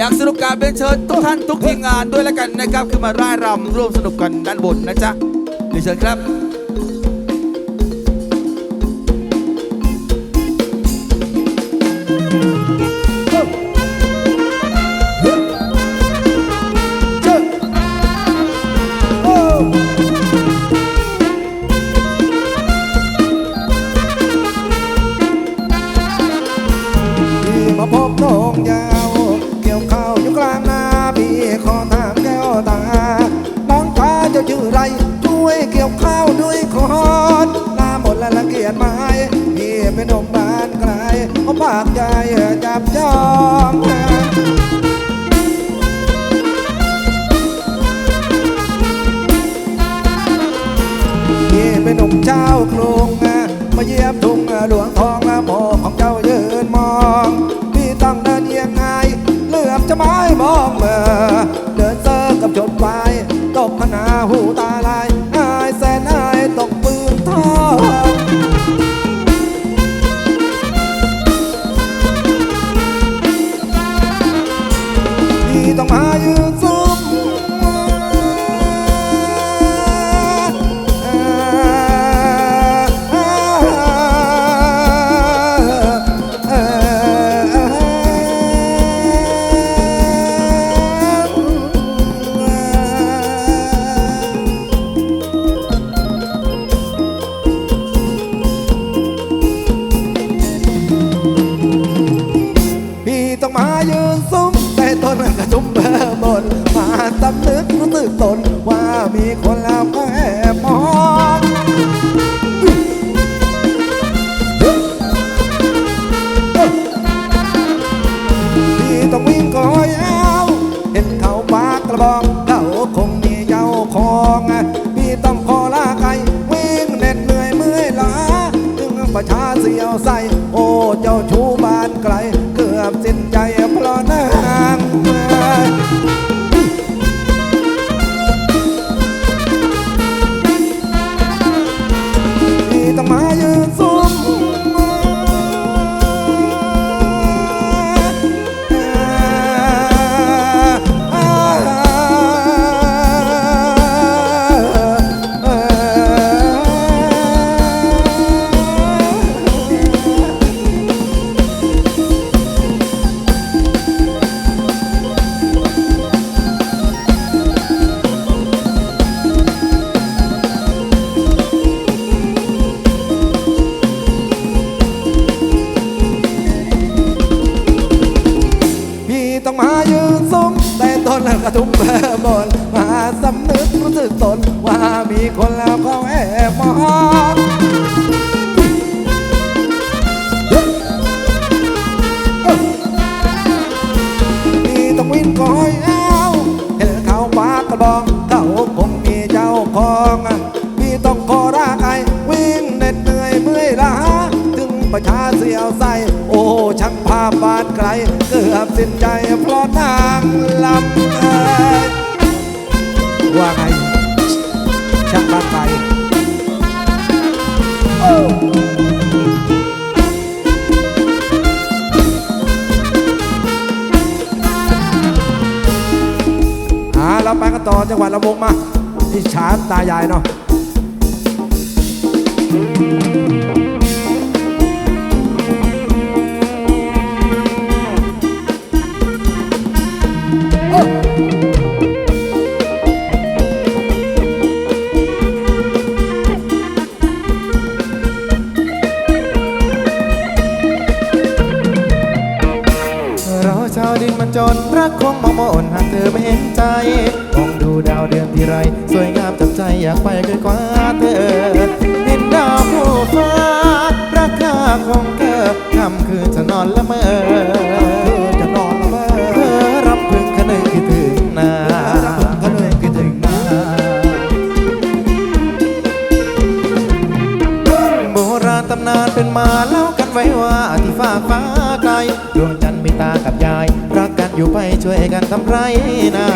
อยากสนุกการเป็นเชิญทุกท่านทุกทีมงานด้วยแล้วกันนะครับคือมาร่ายรำร่วมสนุกกันด้านบนนะจ๊ะเรียนเชิญครับ บ้านไกลเขาปากใจจับจองพี่เป็นหนุ่มเจ้ากรุงมาเยี่ยมทุ่งหลวงทองหมอของเจ้ายืนมองพี่ต้องเดินเอียงไงเลือบจะไม้มองเมื่อเดินเซอร์กับจดไว้ตกขนาหู โอ้เจ้าชูบ้านไกล กระบองเขาคงมีเจ้าของพี่ต้องขอรากไอวิ่งเหน็ดเหนื่อยเมื่อยล้าถึงประชาเสียวใสโอ้ช่างภาพบานไกล เกือบสิ้นใจเพราะนางลำเอ่ยว่าไง ต่อจังหวัดละวงมาที่ชานตายายเนาะ อนละเมอจะนอนละเมอเธอรำพึงคนึงคิดถึงนาก็เลยคิดถึงนาโบราณตำนานเป็นมาเล่ากันไว้ว่าที่ฟ้าฟ้าไกลดวงจันทร์มีตากับยาย รักกันอยู่ไปช่วยกันทำไรนา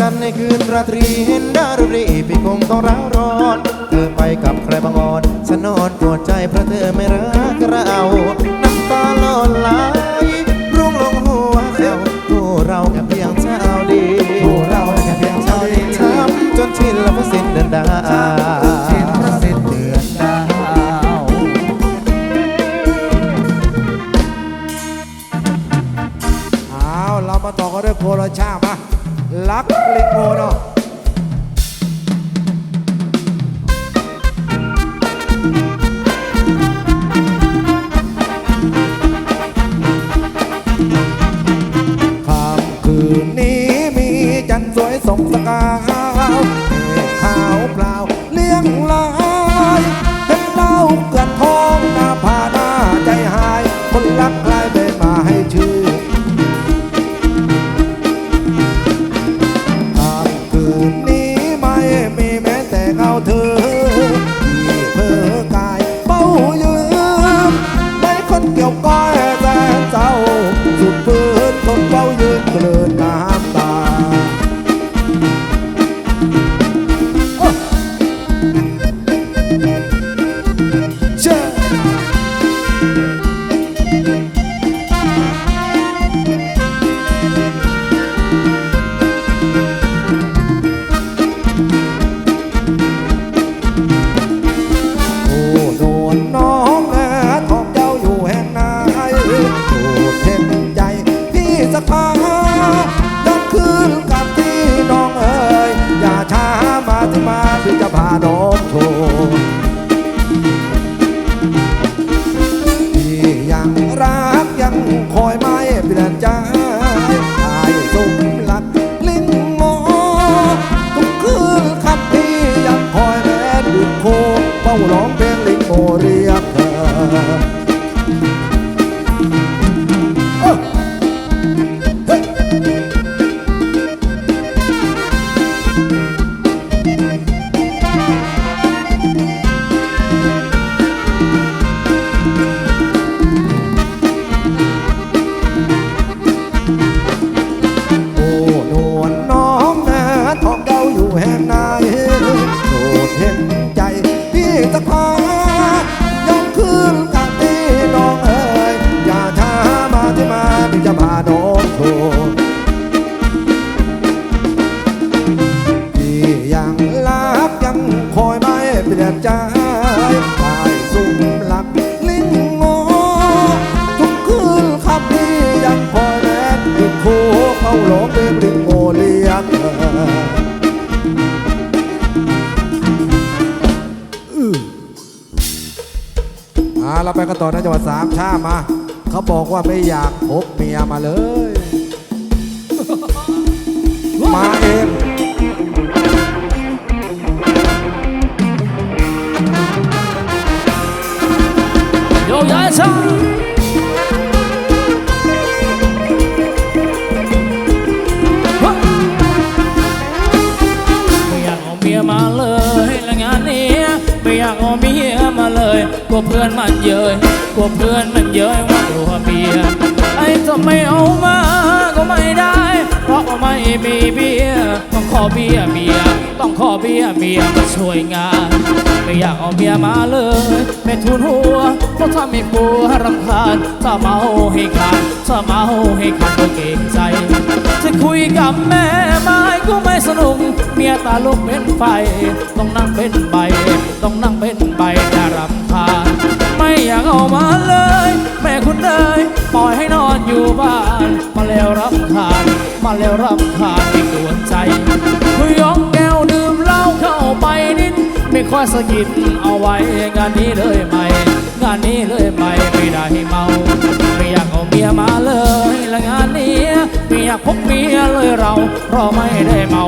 จันทร์ในคืนราตรีเห็นดารุรีพี่คงต้องร้าวร้อน เธอไปกับใครบางอ่อนฉันนอนปวดใจเพราะเธอไม่รักเราน้ำตาหล่นไหลรุ่งลงหัวแถวผู้เราแค่เพียงเช้าดีผู้เราแค่เพียงเช้าดีช้ำจนชินแล้วพสิ้นเดินดาต่อก็ด้วยโพลชาบ ลักลิงโมเนาะ é o Pai. อใจตายสุ่มหลักลิ้นงอทุกคืนขับดียังพอแรกติดโคเข้าหลอกเป็นริงโมเลียกอ่าเราไปกันต่อนะจังหวัดสามชามา เขาบอกว่าไม่อยากพบเมียมาเลย มาเอง giải sao mà เลยและงานนี้ไม่อยากเอาเมียมาเลยกลัวเพื่อนมันเย้ยกลัวเพื่อนมันเย้ยว่าตัวเมีย จะไม่เอามาก็ไม่ได้ เพราะว่าไม่มีเบียร์ต้องขอเบียร์เบียร์ต้องขอเบียร์เบียมาช่วยงาน ไม่อยากเอาเบียร์มาเลยไม่ทุนหัวเพราะถ้าไม่ปวดรำคาญถ้าเมาให้ขาดถ้าเมาให้ขาดก็เก่งใจ จะคุยกับแม่ไม้ก็ไม่สนุกเมียตาลุกเป็นไฟ ต้องนั่งเป็นใบ ต้องนั่งเป็นใบแต่รำคาญไม่อยากเอามาเลย เอ๋ยปล่อยให้นอนอยู่บ้าน มาแล้วรำคาญมาแล้วรำคาญไม่กวนใจคุยยองแก้วดื่มเหล้าเข้าไปนิด ไม่ค่อยสะกิดเอาไว้ งานนี้เลยไหม งานนี้เลยไหมไม่ได้เมา ไม่อยากเอาเมียมาเลยและงานนี้ไม่อยากพบเมียเลยเราเพราะไม่ได้เมา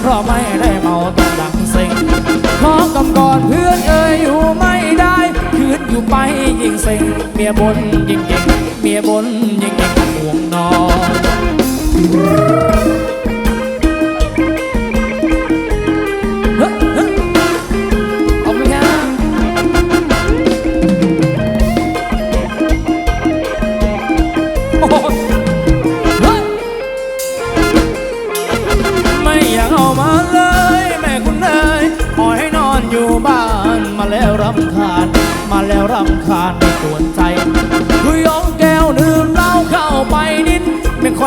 เพราะไม่ได้เมาต้องดังเซ็งขอกำก่อนเพื่อนเอ่ยอยู่ไม่ได้ อยู่ไปยิ่งเซ็งเมียบนยิ่งเก่งเมียบนยิ่งเก่งห่วงนอน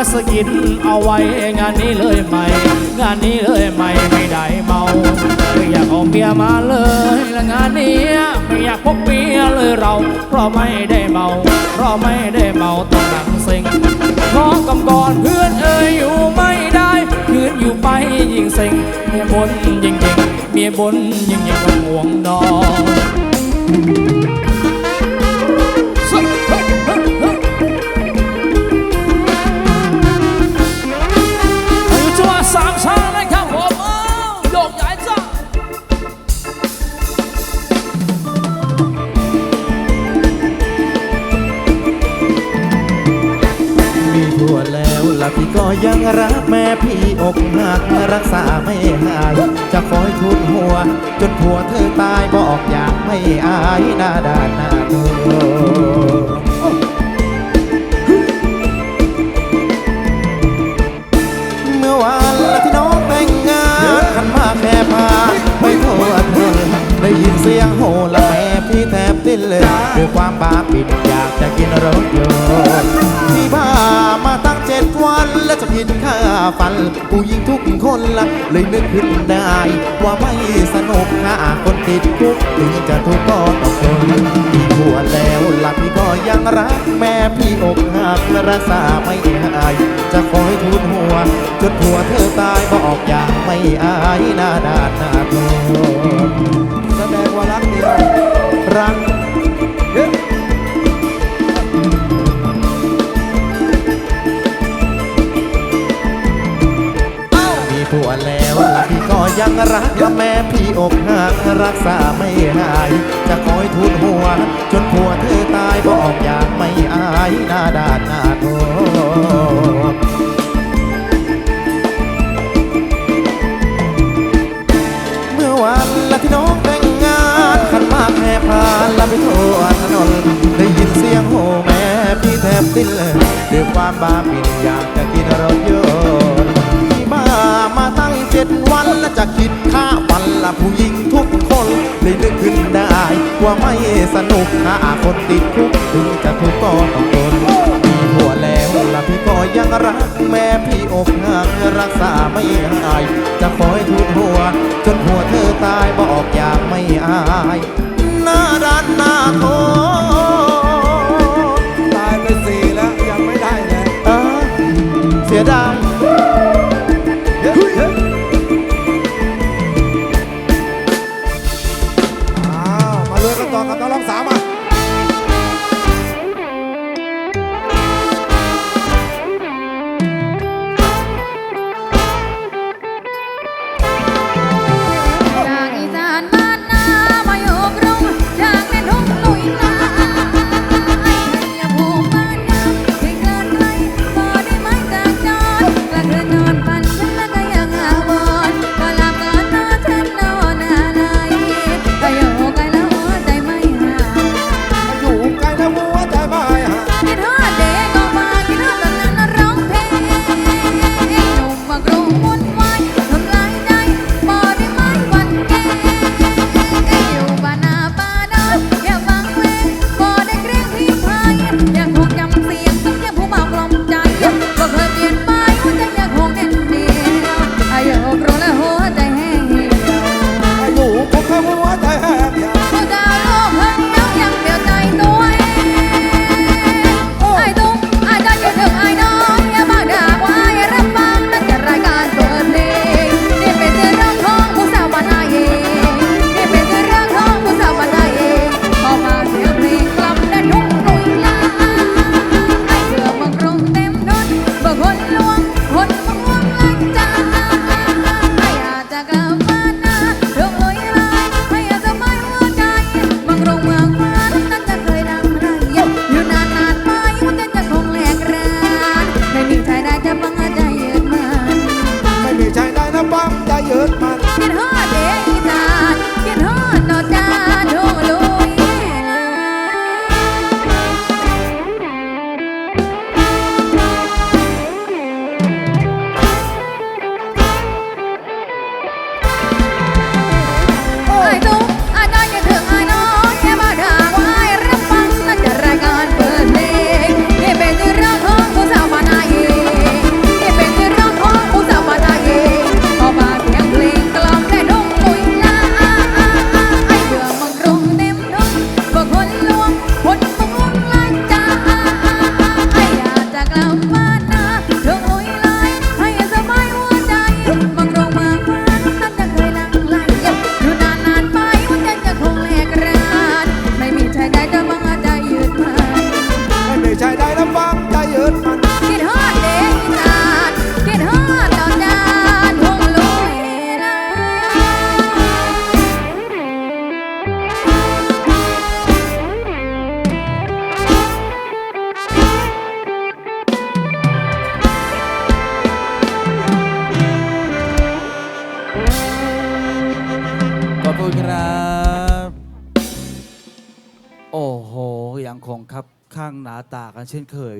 ม่ค่อยสะกิดเอาไว้งานนี้เลยไหม งานนี้เลยไหมไม่ได้เมาไม่อยากเอาเมียมาเลยและงานนี้ไม่อยากพบเมียเลยเรา เพราะไม่ได้เมา เพราะไม่ได้เมาต้องหลังเซ็งขอกำก่อนเพื่อนเอ่ยอยู่ไม่ได้คืนอยู่ไปยิ่งเซ็งเมียบนยิ่งเก่งเมียบนยิ่งยิ่งก็ห่วงนอน อากไอายหน้าด้านหน้า ข้าฟัน ผู้หญิงทุกคนละเลยนึกขึ้นได้ ว่าไม่สนุกถ้าคนติดคุกถึงจะทุกข์ก็ต้องทนมีผัวแล้วล่ะพี่ก็ยังรัก แม่พี่อกหักและรักษาไม่หาย จะคอยทุนหัว จนผัวเธอตายบอกอย่างไม่อายหน้าด้านหน้าโทษแสดงว่ารักเดียวรัก ยังรักและแม่พี่อกหักรักษาไม่หาย จะคอยทุนหัว จนผัวเธอตายบอกอย่างไม่อายหน้าด้านหน้าโทเมื่อวันละที่น้องแต่งงานขันมากแห่พานละไปทั่วถนนได้ยินเสียงโหแม่พี่แทบดิ้นเลยด้วยความบาปปินอยากจะกินรถ จ็ดวันและจะคิดค่าวันละผู้หญิงทุกคนเลยนึกขึ้นได้ ว่าไม่สนุกถ้าคนติดคุกถึงจะทุกก็ต้องทนมีหัวแล้วละพี่ก็ยังรัก แม่พี่อกหักรักษาไม่หาย จะคอยทุนหัว จนหัวเธอตายบอกอย่างไม่อาย หน้าด้านหน้าโท กันเช่นเคย